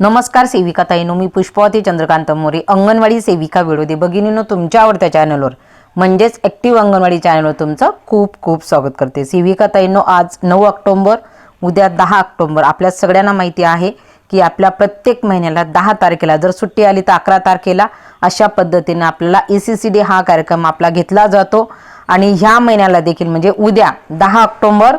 नमस्कार सेविका ताईनो मी पुष्पवती चंद्रकांत मोरे. अंगणवाडी सेविका विरोधी भगिनीनो तुमच्या आवडत्या चॅनलवर म्हणजेच ॲक्टिव्ह अंगणवाडी चॅनलवर तुमचं खूप खूप स्वागत करते. सेविका ताईनो आज नऊ ऑक्टोंबर उद्या दहा ऑक्टोंबर. आपल्या सगळ्यांना माहिती आहे की आपल्या प्रत्येक महिन्याला दहा तारखेला जर सुट्टी आली तर अकरा तारखेला अशा पद्धतीने आपल्याला ए सी सी डे हा कार्यक्रम आपला घेतला जातो. आणि ह्या महिन्याला देखील म्हणजे उद्या दहा ऑक्टोंबर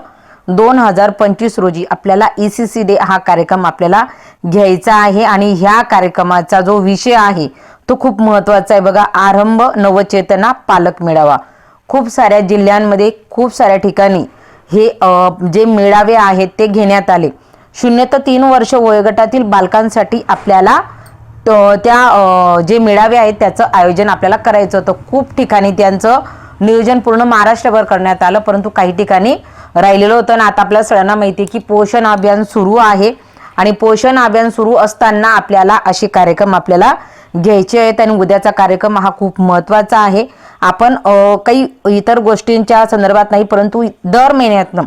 दोन हजार पंचवीस रोजी आपल्याला ई सी सी डे हा कार्यक्रम आपल्याला घ्यायचा आहे आणि ह्या कार्यक्रमाचा जो विषय आहे तो खूप महत्त्वाचा आहे. बघा आरंभ नवचेतना पालक मेळावा. खूप साऱ्या जिल्ह्यांमध्ये खूप साऱ्या ठिकाणी हे जे मेळावे आहेत ते घेण्यात आले. शून्य ते तीन वर्ष वयोगटातील बालकांसाठी आपल्याला त- त्या जे मेळावे आहेत त्याचं आयोजन आपल्याला करायचं होतं. खूप ठिकाणी त्यांचं नियोजन पूर्ण महाराष्ट्रभर करण्यात आलं परंतु काही ठिकाणी राहिलेलं होतं आणि आता आपल्या सगळ्यांना माहिती आहे की पोषण अभियान सुरू आहे. आणि पोषण अभियान सुरू असताना आपल्याला असे कार्यक्रम आपल्याला घ्यायचे आहेत आणि उद्याचा कार्यक्रम हा खूप महत्त्वाचा आहे. आपण काही इतर गोष्टींच्या संदर्भात नाही परंतु दर महिन्यातनं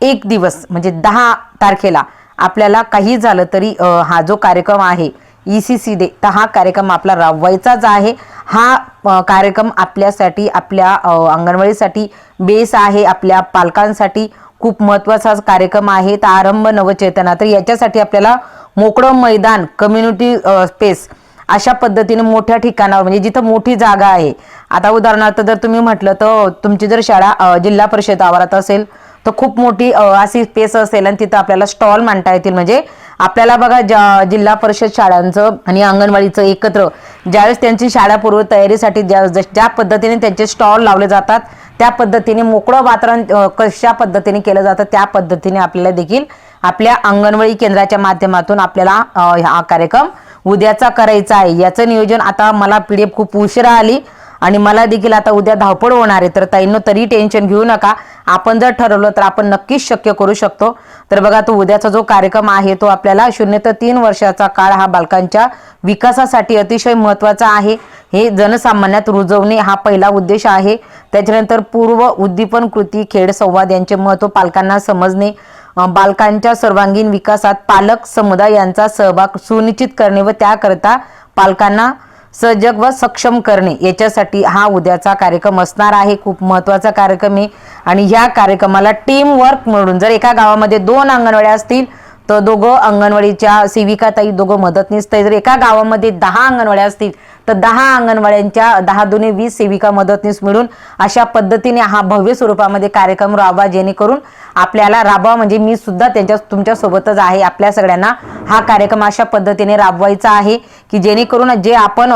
एक दिवस म्हणजे दहा तारखेला आपल्याला काही झालं तरी हा जो कार्यक्रम आहे ई सी सी डे तर हा कार्यक्रम आपला राबवायचाच आहे. हा कार्यक्रम आपल्यासाठी आपल्या अंगणवाडीसाठी बेस आहे. आपल्या पालकांसाठी खूप महत्त्वाचा कार्यक्रम आहे. तर आरंभ नवचेतना. तर याच्यासाठी आपल्याला मोकळं मैदान कम्युनिटी स्पेस अशा पद्धतीने मोठ्या ठिकाणावर म्हणजे जिथं मोठी जागा आहे. आता उदाहरणार्थ जर तुम्ही म्हटलं तर तुमची जर शाळा जिल्हा परिषद आवारात असेल तर खूप मोठी अशी स्पेस असेल आणि तिथं आपल्याला स्टॉल मांडता येतील. म्हणजे आपल्याला बघा ज्या जिल्हा परिषद शाळांचं आणि अंगणवाडीचं एकत्र ज्यावेळेस त्यांची शाळा पूर्व तयारीसाठी ज्या ज्या पद्धतीने त्यांचे स्टॉल लावले जातात त्या पद्धतीने मोकळं वातावरण कशा पद्धतीने केलं जातं त्या पद्धतीने आपल्याला देखील आपल्या अंगणवाडी केंद्राच्या माध्यमातून आपल्याला हा कार्यक्रम उद्याचा करायचा आहे. याचं नियोजन आता मला पी डी एफ खूप उशिरा आली. आणि मला देखील आता उद्या धावपळ होणार आहे. तर ताईंनो तरी टेन्शन घेऊ नका. आपण जर ठरवलं तर आपण नक्कीच शक्य करू शकतो. तर बघा तो उद्याचा जो कार्यक्रम आहे तो आपल्याला शून्य ते तीन वर्षाचा काळ हा बालकांच्या विकासासाठी अतिशय महत्त्वाचा आहे. हे जनसामान्यात रुजवणे हा पहिला उद्देश आहे. त्याच्यानंतर पूर्व उद्दीपन कृती खेळ संवाद यांचे महत्त्व पालकांना समजणे बालकांच्या सर्वांगीण विकासात पालक समुदाय यांचा सहभाग सुनिश्चित करणे व त्याकरता पालकांना सजग व सक्षम करणे. याच्यासाठी हा उद्याचा कार्यक्रम असणार आहे. खूप महत्त्वाचा कार्यक्रम आहे. आणि ह्या कार्यक्रमाला टीम वर्क म्हणून जर एका गावामध्ये दोन अंगणवाड्या असतील तर दोघं अंगणवाडीच्या सेविका ताई दोघं मदतनीस ताई जर एका गावामध्ये दहा अंगणवाड्या असतील तर दहा अंगणवाड्यांच्या दहा दोन्ही वीस सेविका मदतनीस मिळून अशा पद्धतीने हा भव्य स्वरूपामध्ये कार्यक्रम राबवा जेणेकरून आपल्याला राबवा. म्हणजे मी सुद्धा त्यांच्या तुमच्या सोबतच आहे. आपल्या सगळ्यांना हा कार्यक्रम अशा पद्धतीने राबवायचा आहे की जेणेकरून जे आपण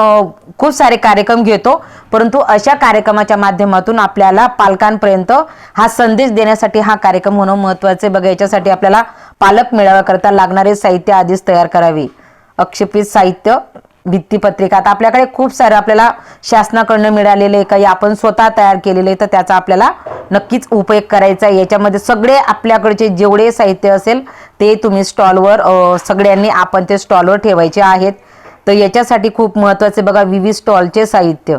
खूप सारे कार्यक्रम घेतो परंतु अशा कार्यक्रमाच्या माध्यमातून आपल्याला पालकांपर्यंत हा संदेश देण्यासाठी हा कार्यक्रम होणं महत्त्वाचे बघा याच्यासाठी आपल्याला पालक मेळाव्याकरता लागणारे साहित्य आधीच तयार करावे. अक्षेपित साहित्य भित्तीपत्रिका. आता आपल्याकडे खूप सारं आपल्याला शासनाकडनं मिळालेले काही आपण स्वतः तयार केलेले तर त्याचा आपल्याला नक्कीच उपयोग करायचा आहे. याच्यामध्ये सगळे आपल्याकडचे जेवढे साहित्य असेल ते तुम्ही स्टॉलवर सगळ्यांनी आपण ते स्टॉलवर ठेवायचे आहेत. तर याच्यासाठी खूप महत्त्वाचे बघा विविध स्टॉलचे साहित्य.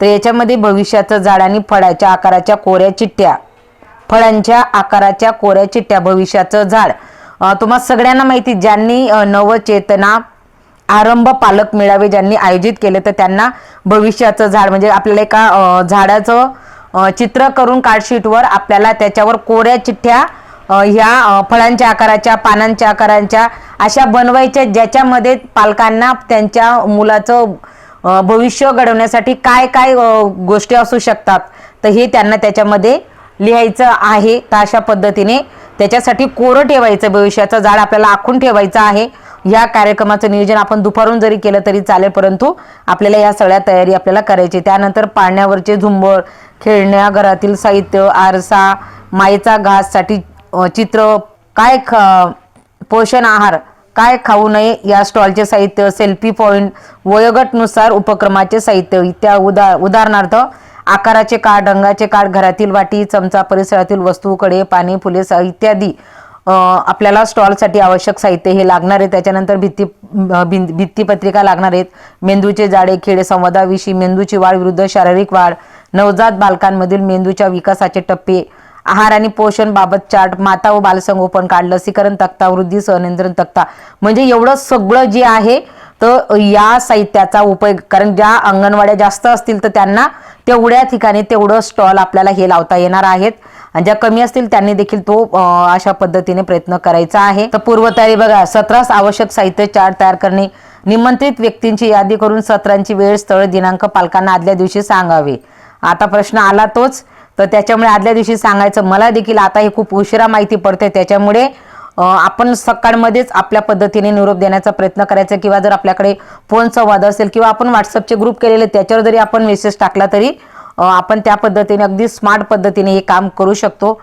तर याच्यामध्ये भविष्याचं झाड आणि फळाच्या आकाराच्या कोऱ्या चिठ्ठ्या. फळांच्या आकाराच्या कोऱ्या चिठ्ठ्या भविष्याचं झाड. तुम्हाला तुम्हा सगळ्यांना माहिती ज्यांनी नवचेतना आरंभ पालक मेळावे ज्यांनी आयोजित केले तर त्यांना भविष्याचं झाड म्हणजे आपल्याला एका झाडाचं चित्र करून कार्डशीटवर आपल्याला त्याच्यावर कोऱ्या चिठ्ठ्या ह्या फळांच्या आकाराच्या पानांच्या आकारांच्या अशा बनवायच्या ज्याच्यामध्ये पालकांना त्यांच्या मुलाचं भविष्य घडवण्यासाठी काय काय गोष्टी असू शकतात तर हे त्यांना त्याच्यामध्ये लिहायचं आहे तर अशा पद्धतीने त्याच्यासाठी कोरं ठेवायचं भविष्याचं झाड आपल्याला आखून ठेवायचं आहे. या कार्यक्रमाचं नियोजन आपण दुपारून जरी केलं तरी चालेल परंतु आपल्याला या सगळ्या तयारी आपल्याला करायची त्यानंतर पाळण्यावरचे झुंबर खेळण्या घरातील साहित्य आरसा मायेचा घाससाठी चित्र काय ख पोषण आहार काय खाऊ नये या स्टॉलचे साहित्य सेल्फी पॉईंट वयोगटनुसार उपक्रमाचे साहित्य इत्या उदा उदाहरणार्थ आकाराचे कार्ड रंगाचे कार्ड घरातील वाटी चमचा परिसरातील वस्तू कडे पाणी फुले स- इत्यादी आपल्याला स्टॉलसाठी आवश्यक साहित्य हे लागणार आहे. त्याच्यानंतर भित्ती भिं- भित्तीपत्रिका लागणार आहेत. मेंदूचे जाडे खेडे संवादाविषयी मेंदूची वाढ विरुद्ध शारीरिक वाढ नवजात बालकांमधील मेंदूच्या विकासाचे टप्पे आहार आणि पोषण बाबत चार्ट माता व बालसंगोपन कार्ड लसीकरण तक्ता वृद्धी सहनियंत्रण तक्ता. म्हणजे एवढं सगळं जे आहे तर या साहित्याचा उपयोग कारण ज्या अंगणवाड्या जास्त असतील तर त्यांना तेवढ्या ठिकाणी तेवढं स्टॉल आपल्याला हे लावता येणार आहेत. आणि ज्या कमी असतील त्यांनी देखील तो अशा पद्धतीने प्रयत्न करायचा आहे. तर पूर्वतयारी बघा सत्रास आवश्यक साहित्य चार्ट तयार करणे निमंत्रित व्यक्तींची यादी करून सत्रांची वेळ स्थळ दिनांक पालकांना आदल्या दिवशी सांगावे. आता प्रश्न आला तोच. तर त्याच्यामुळे आदल्या दिवशी सांगायचं मला देखील आता हे खूप उशिरा माहिती पडते त्याच्यामुळे आपण सकाळमध्येच आपल्या पद्धतीने निरोप देण्याचा प्रयत्न करायचा किंवा जर आपल्याकडे फोन संवाद असेल किंवा आपण व्हॉट्सअपचे ग्रुप केलेले त्याच्यावर जरी आपण मेसेज टाकला तरी आपण त्या पद्धतीने अगदी स्मार्ट पद्धतीने हे काम करू शकतो.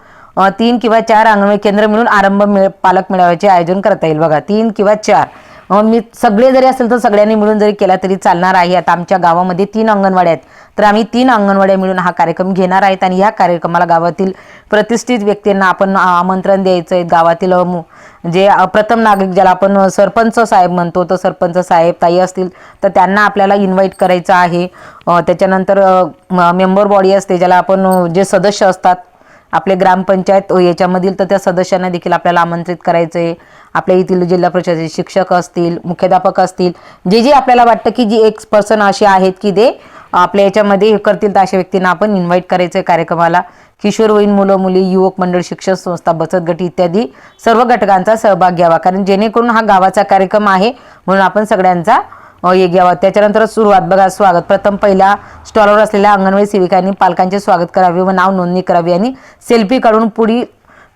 तीन किंवा चार अंगणवाडी केंद्र मिळून आरंभ मिळ पालक मेळाव्याचे आयोजन करता येईल. बघा तीन किंवा चार. मी सगळे जरी असेल तर सगळ्यांनी मिळून जरी केला तरी चालणार आहे. आता आमच्या गावामध्ये तीन अंगणवाड्या आहेत. तर आम्ही तीन अंगणवाड्या मिळून हा कार्यक्रम घेणार आहेत आणि ह्या कार्यक्रमाला गावातील प्रतिष्ठित व्यक्तींना आपण आमंत्रण द्यायचं आहे गावातील जे प्रथम नागरिक ज्याला आपण सरपंच साहेब म्हणतो तर सरपंच साहेब ताई असतील तर त्यांना आपल्याला इन्व्हाइट करायचं आहे. त्याच्यानंतर मेंबर बॉडी असते ज्याला आपण जे सदस्य असतात आपले ग्रामपंचायत याच्यामधील तर त्या सदस्यांना देखील आपल्याला आमंत्रित करायचं आहे आपल्या येथील जिल्हा परिषदेचे शिक्षक असतील मुख्याध्यापक असतील जे जे आपल्याला वाटतं की जी एक पर्सन असे आहेत की ते आपल्या याच्यामध्ये हे करतील तर अशा व्यक्तींना आपण इन्व्हाइट करायचं आहे कार्यक्रमाला. किशोरवयीन मुलं मुली युवक मंडळ शिक्षण संस्था बचत गट इत्यादी सर्व घटकांचा सहभाग घ्यावा. कारण जेणेकरून हा गावाचा कार्यक्रम आहे म्हणून आपण सगळ्यांचा हे घ्यावा. त्याच्यानंतर सुरुवात बघा स्वागत. प्रथम पहिल्या स्टॉलवर असलेल्या अंगणवाडी सेविकांनी पालकांचे स्वागत करावे व नाव नोंदणी करावी आणि सेल्फी काढून पुढील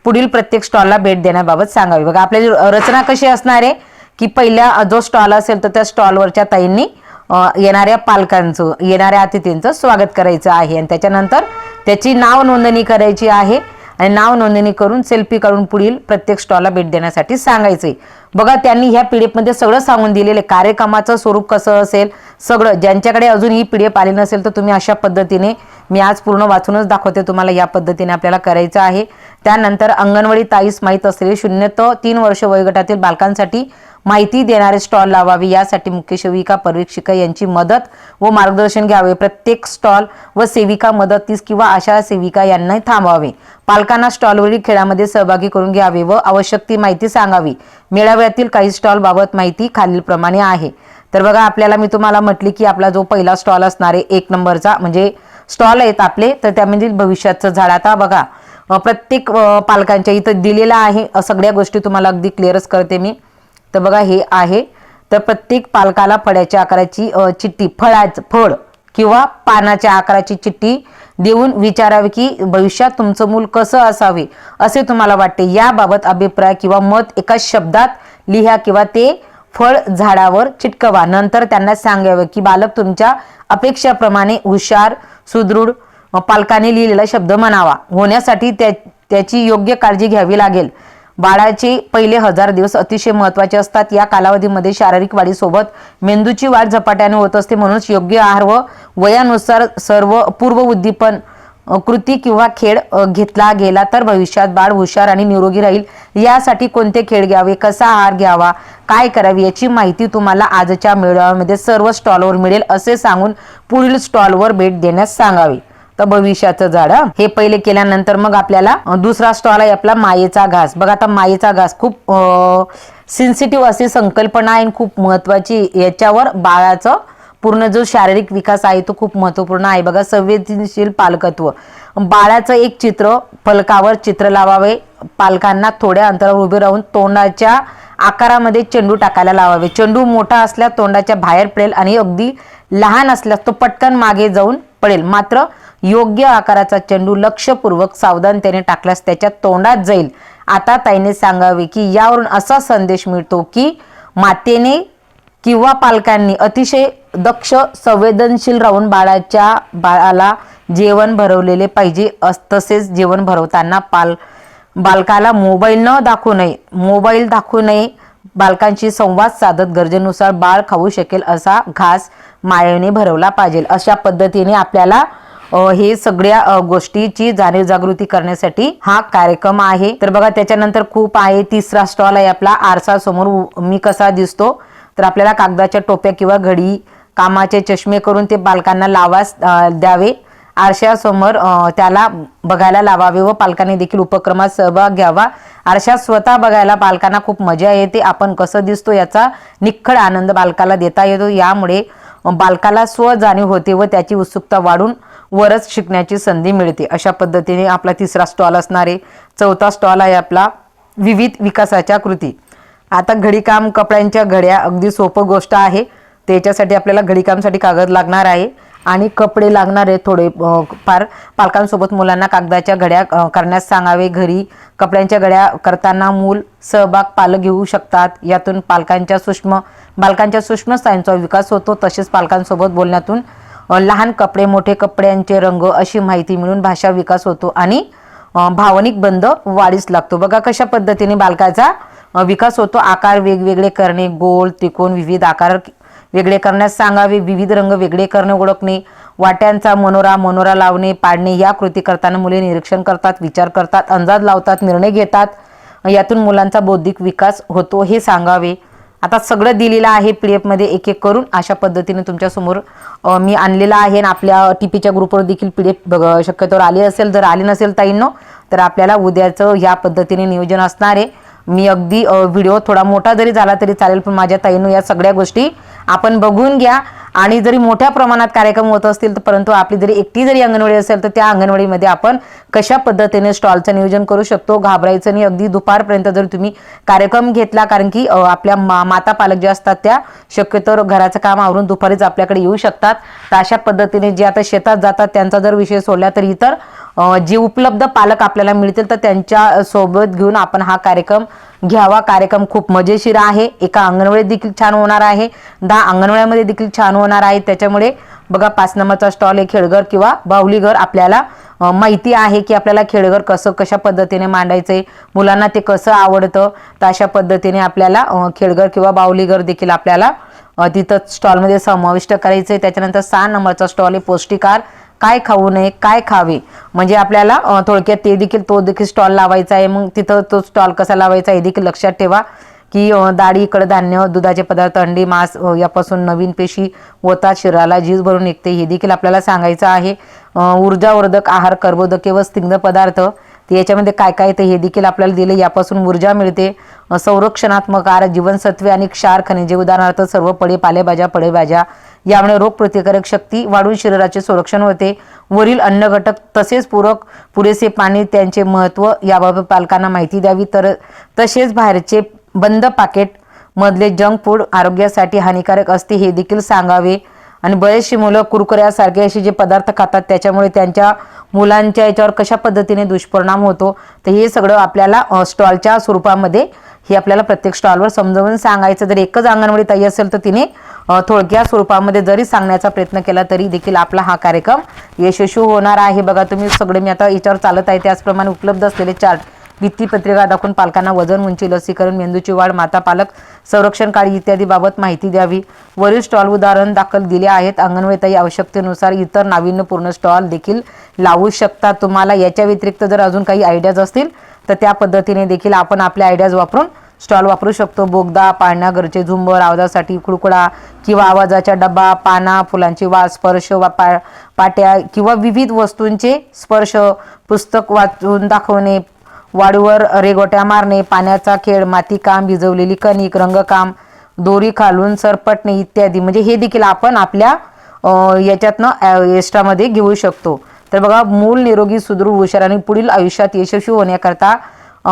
पुढील प्रत्येक स्टॉलला भेट देण्याबाबत सांगावी. बघा आपल्याची रचना कशी असणार आहे? की पहिल्या जो स्टॉल असेल तर त्या स्टॉलवरच्या ताईंनी येणाऱ्या पालकांचं येणाऱ्या अतिथींचं स्वागत करायचं आहे. आणि त्याच्यानंतर त्याची नाव नोंदणी करायची आहे. आणि नाव नोंदणी करून सेल्फी काढून पुढील प्रत्येक स्टॉलला भेट देण्यासाठी सांगायचंय. बघा त्यांनी ह्या पी डी एफमध्ये सगळं सांगून दिलेले कार्यक्रमाचं स्वरूप कसं असेल सगळं ज्यांच्याकडे अजून ही पीडीएफ आली नसेल तर तुम्ही अशा पद्धतीने मी आज पूर्ण वाचूनच दाखवते तुम्हाला या पद्धतीने आपल्याला करायचं आहे. त्यानंतर अंगणवाडी ताईस माहीत असलेले शून्य ते तीन वर्ष वयोगटातील बालकांसाठी माहिती देणारे स्टॉल लावावे. यासाठी मुख्य सेविका पर्यवेक्षिका यांची मदत व मार्गदर्शन घ्यावे. प्रत्येक स्टॉल व सेविका मदतीस किंवा आशा सेविका यांना थांबवावे. पालकांना स्टॉलवरील खेळामध्ये सहभागी करून घ्यावे व आवश्यक ती माहिती सांगावी. मेळाव्यातील काही स्टॉल बाबत माहिती खालीलप्रमाणे आहे. तर बघा आपल्याला मी तुम्हाला म्हटली की आपला जो पहिला स्टॉल असणार आहे एक नंबरचा म्हणजे स्टॉल आहेत आपले तर त्यामधील भविष्याचं झाड. आता बघा प्रत्येक पालकांच्या इथं दिलेला आहे. सगळ्या गोष्टी तुम्हाला अगदी क्लिअरच करते मी. तर बघा हे आहे. तर प्रत्येक पालकाला फळ्याच्या आकाराची चिठ्ठी फळाच फळ किंवा पानाच्या आकाराची चिठ्ठी देऊन विचारावे की भविष्यात तुमचं मूल कसं असावे असे तुम्हाला वाटते. याबाबत अभिप्राय किंवा मत एका शब्दात लिहा किंवा ते फळ झाडावर चिटकवा. नंतर त्यांना सांगावे की बालक तुमच्या अपेक्षाप्रमाणे हुशार सुदृढ अ, पालकाने लिहिलेला शब्द म्हणावा. होण्यासाठी त्या त्याची योग्य काळजी घ्यावी लागेल. बाळाचे पहिले हजार दिवस अतिशय महत्त्वाचे असतात. या कालावधीमध्ये शारीरिक वाढीसोबत मेंदूची वाढ झपाट्याने होत असते म्हणूनच योग्य आहार व वयानुसार सर्व पूर्व उद्दीपन कृती किंवा खेळ घेतला गेला तर भविष्यात बाळ हुशार आणि निरोगी राहील. यासाठी कोणते खेळ घ्यावे? कसा आहार घ्यावा? काय करावे? याची माहिती तुम्हाला आजच्या मेळाव्यामध्ये सर्व स्टॉलवर मिळेल असे सांगून पुढील स्टॉलवर भेट देण्यास सांगावे. तर भविष्याचं झाड हे. पहिले केल्यानंतर मग आपल्याला दुसरा स्टॉल आहे आपला मायेचा घास. बघा आता मायेचा घास खूप सेन्सिटिव्ह अशी संकल्पना आहे आणि खूप महत्वाची. याच्यावर बाळाचं पूर्ण जो शारीरिक विकास आहे तो खूप महत्त्वपूर्ण आहे. बघा संवेदनशील पालकत्व. बाळाचं एक चित्र फलकावर चित्र लावावे. पालकांना थोड्या अंतरावर उभे राहून तोंडाच्या आकारामध्ये चेंडू टाकायला लावावे. चेंडू मोठा असल्यास तोंडाच्या बाहेर पडेल आणि अगदी लहान असल्यास तो पटकन मागे जाऊन पडेल. मात्र योग्य आकाराचा चेंडू लक्षपूर्वक सावधानतेने टाकल्यास त्याच्या तोंडात जाईल. आता ताईने सांगावे की यावरून असा संदेश मिळतो की मातेने किंवा पालकांनी अतिशय दक्ष संवेदनशील राहून बाळाच्या बाळाला जेवण भरवलेले पाहिजे. अस तसेच जेवण भरवताना पाल बालकाला मोबाईल न दाखवू नये मोबाईल दाखवू नये बालकांशी संवाद साधत गरजेनुसार बाळ खाऊ शकेल असा घास मायेने भरवला पाहिजे. अशा पद्धतीने आपल्याला हे सगळ्या गोष्टीची जाणीव जागृती करण्यासाठी हा कार्यक्रम आहे. तर बघा त्याच्यानंतर खूप आहे. तिसरा स्टॉल आहे आपला आरसा समोर उ- मी कसा दिसतो? तर आपल्याला कागदाच्या टोप्या किंवा घडी कामाचे चष्मे करून ते बालकांना लावास द्यावे. आरशासमोर त्याला बघायला लावावे व पालकांनी देखील उपक्रमात सहभाग घ्यावा. आरशात स्वतः बघायला पालकांना खूप मजा येते. आपण कसं दिसतो याचा निखळ आनंद बालकाला देता येतो. यामुळे बालकाला स्व जाणीव होते व त्याची उत्सुकता वाढून वरच शिकण्याची संधी मिळते. अशा पद्धतीने आपला तिसरा स्टॉल असणारे चौथा स्टॉल आहे आपला विविध विकासाच्या कृती. आता घडीकाम कपड्यांच्या घड्या अगदी सोपं गोष्ट आहे. त्याच्यासाठी आपल्याला घडीकामसाठी कागद लागणार आहे. आणि कपडे लागणार आहे थोडे फार पालकांसोबत मुलांना कागदाच्या घड्या करण्यास सांगावे. घरी कपड्यांच्या घड्या करताना मूल सहभाग पालक घेऊ शकतात. यातून पालकांच्या सूक्ष्म बालकांच्या सूक्ष्म स्नायूंचा विकास होतो. तसेच पालकांसोबत बोलण्यातून लहान कपडे मोठे कपड्यांचे रंग अशी माहिती मिळून भाषा विकास होतो आणि भावनिक बंध वाढीस लागतो. बघा कशा पद्धतीने बालकाचा विकास होतो. आकार वेगवेगळे करणे गोल त्रिकोण विविध आकार वेगळे करण्यास सांगावे विविध रंग वेगळे करणे ओळखणे वाट्यांचा मनोरा मनोरा लावणे पाडणे या कृती करताना मुले निरीक्षण करतात विचार करतात अंदाज लावतात निर्णय घेतात. यातून मुलांचा बौद्धिक विकास होतो हे सांगावे. आता सगळं दिलेलं आहे पी डी एफमध्ये एक एक करून अशा पद्धतीने तुमच्यासमोर मी आणलेलं आहे आणि आपल्या टी पीच्या ग्रुपवर देखील पी डी एफ शक्यतोवर आली असेल जर आली नसेल ताईंनो तर आपल्याला उद्याचं ह्या पद्धतीने नियोजन असणार आहे. मी अगदी व्हिडिओ थोडा मोठा जरी झाला तरी चालेल पण माझ्या ताईंनो या सगळ्या गोष्टी आपण बघून घ्या. आणि जरी मोठ्या प्रमाणात कार्यक्रम होत असतील तर परंतु आपली जरी एकटी जरी अंगणवाडी असेल तर त्या अंगणवाडीमध्ये आपण कशा पद्धतीने स्टॉलचं नियोजन करू शकतो? घाबरायचं नाही. अगदी दुपारपर्यंत जर तुम्ही कार्यक्रम घेतला कारण की आपल्या मा माता पालक ज्या असतात त्या शक्यतो घराचं काम आवरून दुपारीच आपल्याकडे येऊ शकतात. तर अशा पद्धतीने जे आता शेतात जातात त्यांचा जर विषय सोडला तर इतर जे उपलब्ध पालक आपल्याला मिळतील तर त्यांच्यासोबत घेऊन आपण हा कार्यक्रम घ्यावा. कार्यक्रम खूप मजेशीर आहे. एका अंगणवाडीत देखील छान होणार आहे. दहा अंगणवाड्यामध्ये देखील छान होणार आहे. त्याच्यामुळे बघा पाच नंबरचा स्टॉल आहे खेळघर किंवा बाहुलीघर आपल्याला माहिती आहे की आपल्याला खेळघर कसं कशा पद्धतीने मांडायचंय मुलांना ते कसं आवडतं तर अशा पद्धतीने आपल्याला खेळघर किंवा बाहुलीघर देखील आपल्याला तिथं स्टॉलमध्ये समाविष्ट करायचं आहे त्याच्यानंतर सहा नंबरचा स्टॉल आहे पौष्टिकार काय खाऊ नये काय खावे? म्हणजे आपल्याला थोडक्यात ते देखील तो देखील स्टॉल लावायचा आहे. मग तिथं तो स्टॉल कसा लावायचा हे देखील लक्षात ठेवा. की डाळी कडधान्य दुधाचे पदार्थ अंडी मांस यापासून नवीन पेशी वतात शरीराला झीज भरून निघते हे देखील आपल्याला सांगायचं आहे. ऊर्जावर्धक आहार कर्बोदके व स्निग्ध पदार्थ ते याच्यामध्ये काय काय ते हे देखील आपल्याला दिले यापासून ऊर्जा मिळते. संरक्षणात्मक आहार जीवनसत्वे आणि क्षार खनिजे उदाहरणार्थ सर्व फळे पालेभाज्या फळेभाज्या यामुळे रोगप्रतिकारक शक्ती वाढून शरीराचे संरक्षण होते. वरील अन्न घटक तसेच पूरक पुरेसे पाणी त्यांचे महत्त्व याबाबत पालकांना माहिती द्यावी. तर तसेच बाहेरचे बंद पाकेट मधले जंक फूड आरोग्यासाठी हानिकारक असते हे देखील सांगावे. आणि बरेचशी मुलं कुरकुऱ्यासारखे असे जे पदार्थ खातात त्याच्यामुळे त्यांच्या मुलांच्या याच्यावर कशा पद्धतीने दुष्परिणाम होतो तर हे सगळं आपल्याला स्टॉलच्या स्वरूपामध्ये हे आपल्याला प्रत्येक स्टॉलवर समजावून सांगायचं. जर एकच अंगणवाडी ताई असेल तर तिने थोडक्या स्वरूपामध्ये जरी सांगण्याचा प्रयत्न केला तरी देखील आपला हा कार्यक्रम यशस्वी होणार आहे. बघा तुम्ही सगळे मी आता याच्यावर चालत आहे. त्याचप्रमाणे उपलब्ध असलेले चार्ट भित्ती पत्रिका दाखवून पालकांना वजन उंची लसीकरण मेंदूची वाढ माता पालक संरक्षण काळी इत्यादी बाबत माहिती द्यावी. वरील स्टॉल उदाहरण दाखल दिले आहेत. अंगणवाडीताई आवश्यकतेनुसार इतर नाविन्यपूर्ण स्टॉल देखील लावू शकतात तुम्हाला. याच्या व्यतिरिक्त जर अजून काही आयडियाज असतील तर त्या पद्धतीने देखील आपण आपल्या आयडियाज वापरून स्टॉल वापरू शकतो. बोगदा पाळणा घरचे झुंबर आवाजासाठी कुडकुडा किंवा आवाजाचा डब्बा पाना फुलांची वा स्पर्श वा पा पाट्या किंवा विविध वस्तूंचे स्पर्श पुस्तक वाचून दाखवणे वाळूवर रेगोट्या मारणे पाण्याचा खेळ मातीकाम भिजवलेली कणिक रंगकाम दोरी खालून सरपटणे इत्यादी. म्हणजे हे देखील आपण आपल्या याच्यातनं एक्स्ट्रामध्ये घेऊ शकतो. तर बघा मूल निरोगी सुदृढ हुशार आणि पुढील आयुष्यात यशस्वी होण्याकरता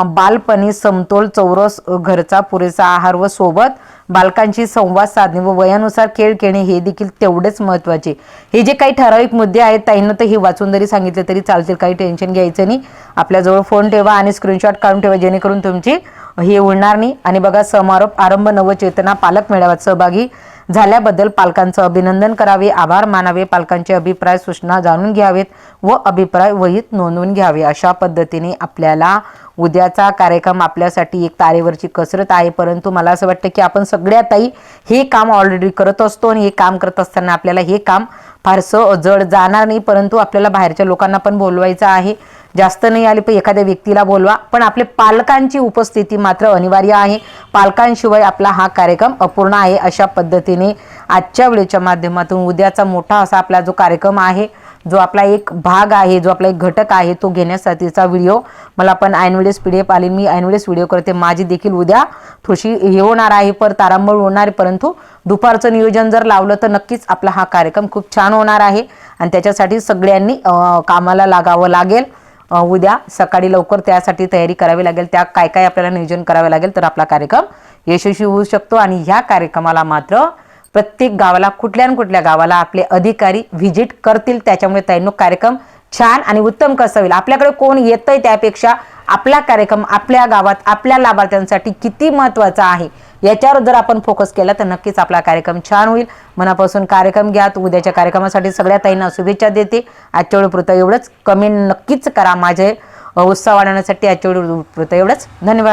बालपणी समतोल चौरस घरचा पुरेसा आहार व सोबत बालकांशी संवाद साधणे व वयानुसार खेळ खेळणे हे देखील तेवढेच महत्त्वाचे. हे जे काही ठराविक मुद्दे आहेत ताईंना तर हे वाचून जरी सांगितले तरी चालतील काही टेन्शन घ्यायचं नाही. आपल्याजवळ फोन ठेवा आणि स्क्रीनशॉट काढून ठेवा जेणेकरून तुमची हे उडणार नाही. आणि बघा समारोप आरंभ नवचेतना पालक मेळाव्यात सहभागी झाल्याबद्दल पालकांचं अभिनंदन करावे. आभार मानावे. पालकांचे अभिप्राय सूचना जाणून घ्यावेत व अभिप्राय वहीत नोंदवून घ्यावे. अशा पद्धतीने आपल्याला उद्याचा कार्यक्रम आपल्यासाठी एक तारेवरची कसरत आहे. परंतु मला असं वाटतं की आपण सगळ्यातही हे काम ऑलरेडी करत असतो आणि हे काम करत असताना आपल्याला हे काम फारसं जड जाणार नाही परंतु आपल्याला बाहेरच्या लोकांना पण बोलवायचं आहे. जास्त नाही आले पण एखाद्या व्यक्तीला बोलवा. पण आपले पालकांची उपस्थिती मात्र अनिवार्य आहे. पालकांशिवाय आपला हा कार्यक्रम अपूर्ण आहे अशा पद्धतीने आजच्या वेळेच्या माध्यमातून उद्याचा मोठा असा आपला जो कार्यक्रम आहे जो आपला एक भाग आहे जो आपला एक घटक आहे तो घेण्यासाठीचा व्हिडिओ मला पण ऐनवेळेस पी डी एफ आली. मी ऐनवेळेस व्हिडिओ करते. माझी देखील उद्या थोडीशी हे होणार आहे पर तारांबळ होणार परंतु दुपारचं नियोजन जर लावलं तर नक्कीच आपला हा कार्यक्रम खूप छान होणार आहे. आणि त्याच्यासाठी सगळ्यांनी कामाला लागावं लागेल. उद्या सकाळी लवकर त्यासाठी तयारी करावी लागेल. त्या काय काय आपल्याला नियोजन करावे लागेल तर आपला कार्यक्रम यशस्वी होऊ शकतो. आणि ह्या कार्यक्रमाला मात्र प्रत्येक गावाला कुठल्या न कुठल्या गावाला आपले अधिकारी व्हिजिट करतील. त्याच्यामुळे त्यांनो कार्यक्रम छान आणि उत्तम कसं होईल? आपल्याकडे कोण येतंय त्यापेक्षा आपला कार्यक्रम आपल्या गावात आपल्या लाभार्थ्यांसाठी किती महत्त्वाचा आहे याच्यावर जर आपण फोकस केला तर नक्कीच आपला कार्यक्रम छान होईल. मनापासून कार्यक्रम घ्या तू उद्याच्या कार्यक्रमासाठी सगळ्या ताईंना शुभेच्छा देते. आजच्या वेळपुरतं एवढंच. कमेंट नक्कीच करा. माझे उत्साह वाढवण्यासाठी आजच्या वेळपुरतं एवढंच. धन्यवाद.